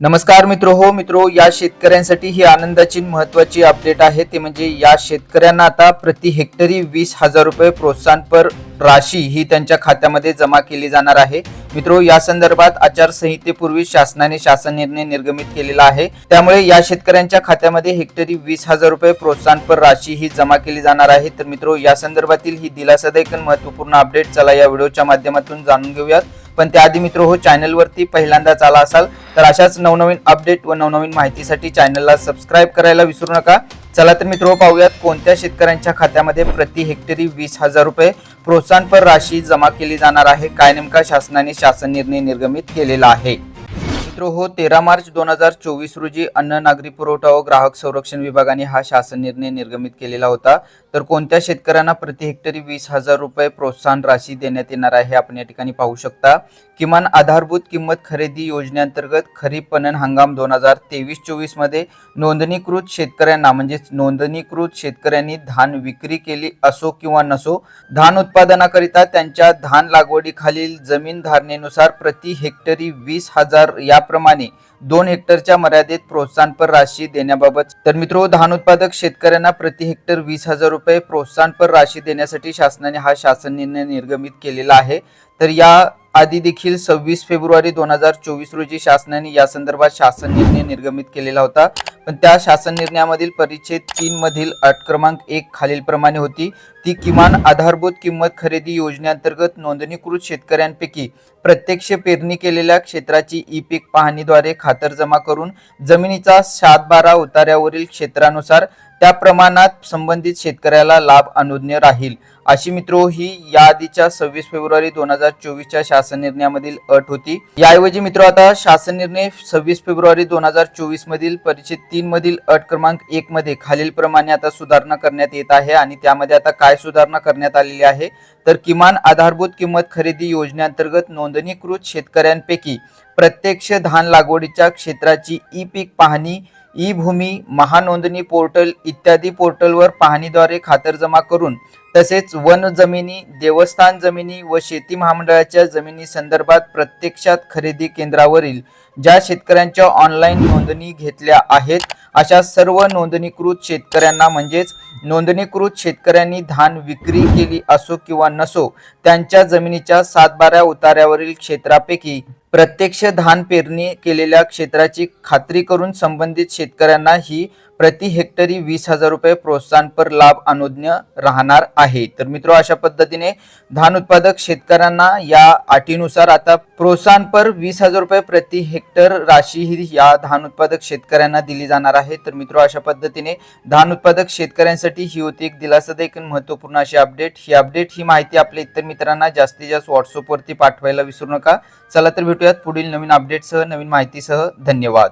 नमस्कार मित्र हो मित्रो या शेतकऱ्यांसाठी ही आनंदाची महत्वाची अपडेट आहे. ते म्हणजे या शेतकऱ्यांना आता प्रति हेक्टरी वीस हजार रुपये प्रोत्साहनपर राशी ही त्यांच्या खात्यामध्ये जमा केली जाणार आहे. मित्रो या संदर्भात आचारसंहितेपूर्वी शासनाने शासन निर्णय निर्गमित केलेला आहे. त्यामुळे या शेतकऱ्यांच्या खात्यामध्ये हेक्टरी वीस हजार रुपये प्रोत्साहनपर राशी ही जमा केली जाणार आहे. तर मित्रो या संदर्भातील ही दिलासादायक महत्त्वपूर्ण अपडेट चला या व्हिडिओच्या माध्यमातून जाणून घेऊयात. पण त्याआधी मित्र हो चॅनलवरती पहिल्यांदाच आला असाल तर अशाच नवनवीन अपडेट व नवनवीन माहितीसाठी चॅनलला सबस्क्राईब करायला विसरू नका. चला तर मित्र हो, पाहूयात कोणत्या शेतकऱ्यांच्या खात्यामध्ये प्रति हेक्टरी वीस हजार रुपये प्रोत्साहनपर राशी जमा केली जाणार आहे काय नेमका शासनाने शासन निर्णय निर्गमित केलेला आहे? मित्र हो तेरा मार्च दोन हजार चोवीस रोजी अन्न नागरी पुरवठा व ग्राहक संरक्षण विभागाने हा शासन निर्णय निर्गमित केलेला होता. तर कोणत्या शेतकऱ्यांना प्रति हेक्टरी वीस हजार रुपये प्रोत्साहन राशी देण्यात येणार आहे आपण या ठिकाणी पाहू शकता. किमान आधारभूत किंमत खरेदी योजनेअंतर्गत खरीप पणन हंगाम दोन हजार तेवीस चोवीसमध्ये नोंदणीकृत शेतकऱ्यांना म्हणजेच नोंदणीकृत शेतकऱ्यांनी धान विक्री केली असो किंवा नसो धान उत्पादनाकरिता त्यांच्या धान लागवडीखालील जमीन धारणेनुसार प्रति हेक्टरी वीस हजार या याप्रमाणे दोन हेक्टरच्या मर्यादेत प्रोत्साहनपर राशी देण्याबाबत तर मित्रो धान उत्पादक शेतकऱ्यांना प्रति हेक्टर वीस हजार रुपये प्रोत्साहनपर राशी देण्यासाठी शासनाने हा शासन निर्णय निर्गमित केलेला आहे. तर या आधी देखील सव्वीस फेब्रुवारी दोन हजार चोवीस रोजी शासनाने या संदर्भात शासन निर्णय निर्गमित केलेला होता. पण त्या शासन निर्णयामधील परिच्छेद तीन मधील अट क्रमांक एक खालीलप्रमाणे होती. ती किमान आधारभूत किंमत खरेदी योजनेअंतर्गत नोंदणीकृत शेतकऱ्यांपैकी प्रत्यक्ष पेरणी केलेल्या क्षेत्राची ई पीक पाहणीद्वारे खातरजमा करून जमिनीचा सात बारा उतार्यावरील क्षेत्रानुसार त्या प्रमाणात संबंधित शेतकऱ्याला लाभ अनुज्ञ राहील. अशी मित्रो ही या आधीच्या सव्वीस फेब्रुवारी दोन हजार चोवीसच्या शासन निर्णयामधील अट होती. याऐवजी मित्रो आता शासन निर्णय सव्वीस फेब्रुवारी दोन हजार चोवीस मधील परिचित तीन मधील अट क्रमांक एक मध्ये खालील प्रमाणे आता सुधारणा करण्यात येत आहे आणि त्यामध्ये आता काय सुधारणा करण्यात आलेली आहे? तर किमान आधारभूत किंमत खरेदी योजनेअंतर्गत नोंदणीकृत शेतकऱ्यांपैकी प्रत्यक्ष धान लागवडीच्या क्षेत्राची ई पीक पाहणी ई भूमी महानोंदणी पोर्टल इत्यादी पोर्टलवर पाहणीद्वारे खातरजमा करून तसेच वन जमिनी देवस्थान जमिनी व शेती महामंडळाच्या जमिनी संदर्भात प्रत्यक्षात खरेदी केंद्रावरील ज्या शेतकऱ्यांच्या ऑनलाईन नोंदणी घेतल्या आहेत अशा सर्व नोंदणीकृत शेतकऱ्यांना म्हणजेच नोंदणीकृत शेतकऱ्यांनी धान विक्री केली असो किंवा नसो त्यांच्या जमिनीच्या सातबाऱ्या उतार्यावरील क्षेत्रापैकी प्रत्यक्ष धान पेरणी केलेल्या क्षेत्राची खात्री करून संबंधित शेतकऱ्यांना ही प्रति हेक्टरी वीस हजार रुपये प्रोत्साहनपर लाभ अनुज्ञ राहणार आहे. तर मित्र अशा पद्धतीने धान उत्पादक शेतकऱ्यांना या अटीनुसार आता प्रोत्साहनपर वीस हजार रुपये प्रति हेक्टर राशी ही या धान उत्पादक शेतकऱ्यांना दिली जाणार आहे. तर मित्र अशा पद्धतीने धान उत्पादक शेतकऱ्यांसाठी ही होती एक दिलासादायक आणि महत्त्वपूर्ण अशी अपडेट ही अपडेट ही माहिती आपल्या इतर मित्रांना जास्तीत जास्त व्हॉट्सअपवरती पाठवायला विसरू नका. चला तर भेटूयात पुढील नवीन अपडेटसह नवीन माहितीसह. धन्यवाद.